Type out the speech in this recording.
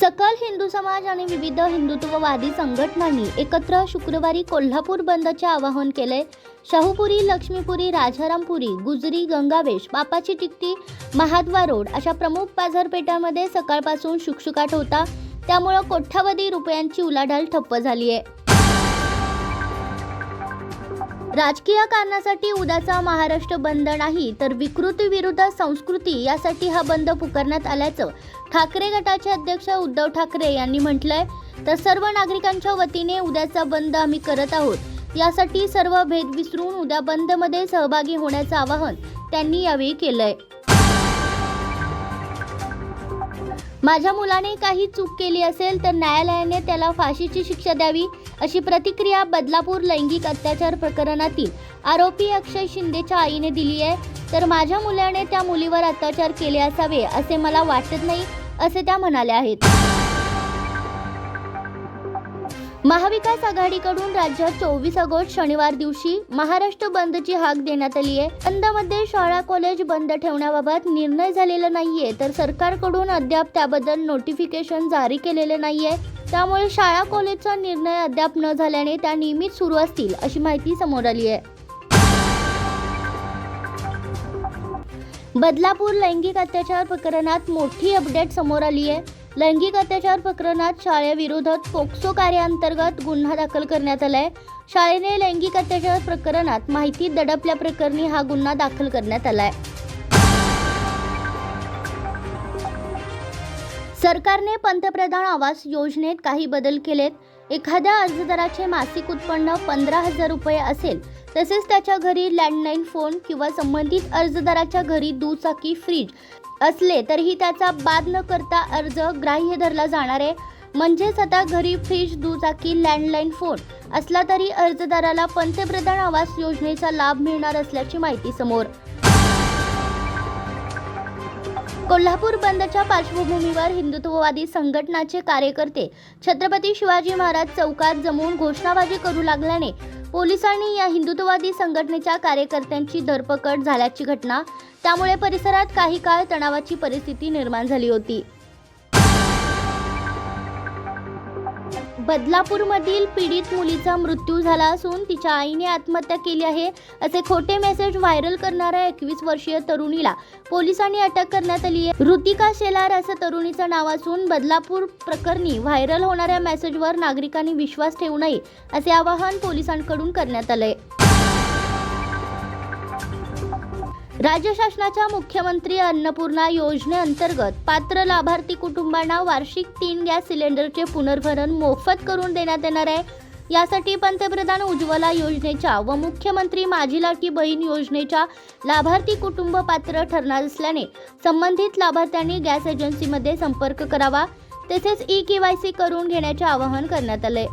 सकल हिंदू समाज आणि विविध हिंदुत्ववादी संघटनांनी एकत्र शुक्रवारी कोल्हापूर बंदचे आवाहन केले. शाहूपुरी लक्ष्मीपुरी राजारामपुरी गुजरी गंगावेश बापाची टिकटी महाद्वा रोड अशा प्रमुख बाजारपेठांमध्ये सकाळपासून शुकशुकाट होता. त्यामुळं कोट्यावधी रुपयांची उलाढाल ठप्प झाली आहे राजकीय कारणासाठी उद्याचा महाराष्ट्र बंद नाही तर विकृती विरुद्ध संस्कृती यासाठी हा बंद पुकारण्यात आल्याचं ठाकरे गटाचे अध्यक्ष उद्धव ठाकरे यांनी म्हटलंय. तर सर्व नागरिकांच्या वतीने उद्याचा बंद आम्ही करत आहोत. यासाठी सर्व भेद विसरून उद्या बंदमध्ये सहभागी होण्याचं आवाहन त्यांनी यावेळी केलंय. माझ्या मुलाने काही चूक केली असेल तर न्यायालयाने त्याला फाशीची शिक्षा द्यावी अशी प्रतिक्रिया बदलापूर लैंगिक अत्याचार प्रकरणातील आरोपी अक्षय शिंदेच्या आईने दिली आहे. तर माझ्या मुलाने त्या मुलीवर अत्याचार केले असावे असे मला वाटत नाही असे त्या म्हणाल्या आहेत. महाविकास आघाडीकडून राज्यात चोवीस ऑगस्ट शनिवार दिवशी महाराष्ट्र बंदची हाक देण्यात आली आहे. बंदमध्ये शाळा कॉलेज बंद ठेवण्याबाबत निर्णय झालेला नाहीये तर सरकारकडून अद्याप त्याबद्दल नोटिफिकेशन जारी केलेले नाहीये. त्यामुळे शाळा कॉलेजचा निर्णय अद्याप न झाल्याने त्या नियमित सुरू असतील अशी माहिती समोर आली आहे. बदलापूर लैंगिक अत्याचार प्रकरणात मोठी अपडेट समोर आली आहे. लैंगिक अत्याचार प्रकरणात शाळेविरोधात पोक्सो कार्याअंतर्गत गुन्हा दाखल करण्यात आलाय. शाळेने लैंगिक अत्याचार प्रकरणात माहिती दडपल्याप्रकरणी हा गुन्हा दाखल करण्यात आलाय. सरकारने पंतप्रधान आवास योजनेत काही बदल केलेत. एखाद्या अर्जदाराचे मासिक उत्पन्न पंधरा हजार रुपये असेल तसेच त्याच्या घरी लँडलाईन फोन किंवा संबंधित अर्जदाराच्या घरी दुचाकी फ्रीज असले तरीही त्याचा बाद न करता अर्ज ग्राह्य धरला जाणार आहे. म्हणजेच आता घरी फ्रीज दुचाकी लँडलाईन फोन असला तरी अर्जदाराला पंतप्रधान आवास योजनेचा लाभ मिळणार असल्याची माहिती समोर. कोल्हापूर बंदच्या पार्श्वभूमीवर हिंदुत्ववादी संघटनाचे कार्यकर्ते छत्रपती शिवाजी महाराज चौकात जमून घोषणाबाजी करू लागल्याने पोलिसांनी या हिंदुत्ववादी संघटनेच्या कार्यकर्त्यांची धरपकड झाल्याची घटना. त्यामुळे परिसरात काही काळ तणावाची परिस्थिती निर्माण झाली होती. बदलापूरमधील पीडित मुलीचा मृत्यू झाला असून तिच्या आईने आत्महत्या केली आहे असे खोटे मेसेज व्हायरल करणाऱ्या एकवीस वर्षीय तरुणीला पोलिसांनी अटक करण्यात आली आहे. ऋतिका शेलार असं तरुणीचं नाव असून बदलापूर प्रकरणी व्हायरल होणाऱ्या मेसेजवर नागरिकांनी विश्वास ठेवू नये असे आवाहन पोलिसांकडून करण्यात आलंय. राज्य शासनाच्या मुख्यमंत्री अन्नपूर्णा योजनेअंतर्गत पात्र लाभार्थी कुटुंबांना वार्षिक तीन गॅस सिलेंडरचे पुनर्भरण मोफत करून देण्यात येणार आहे. यासाठी पंतप्रधान उज्ज्वला योजनेच्या व मुख्यमंत्री माझी लाडकी बहीण योजनेच्या लाभार्थी कुटुंब पात्र ठरणार असल्याने संबंधित लाभार्थ्यांनी गॅस एजन्सीमध्ये संपर्क करावा. तसेच ई के वाय सी करून घेण्याचे आवाहन करण्यात आले.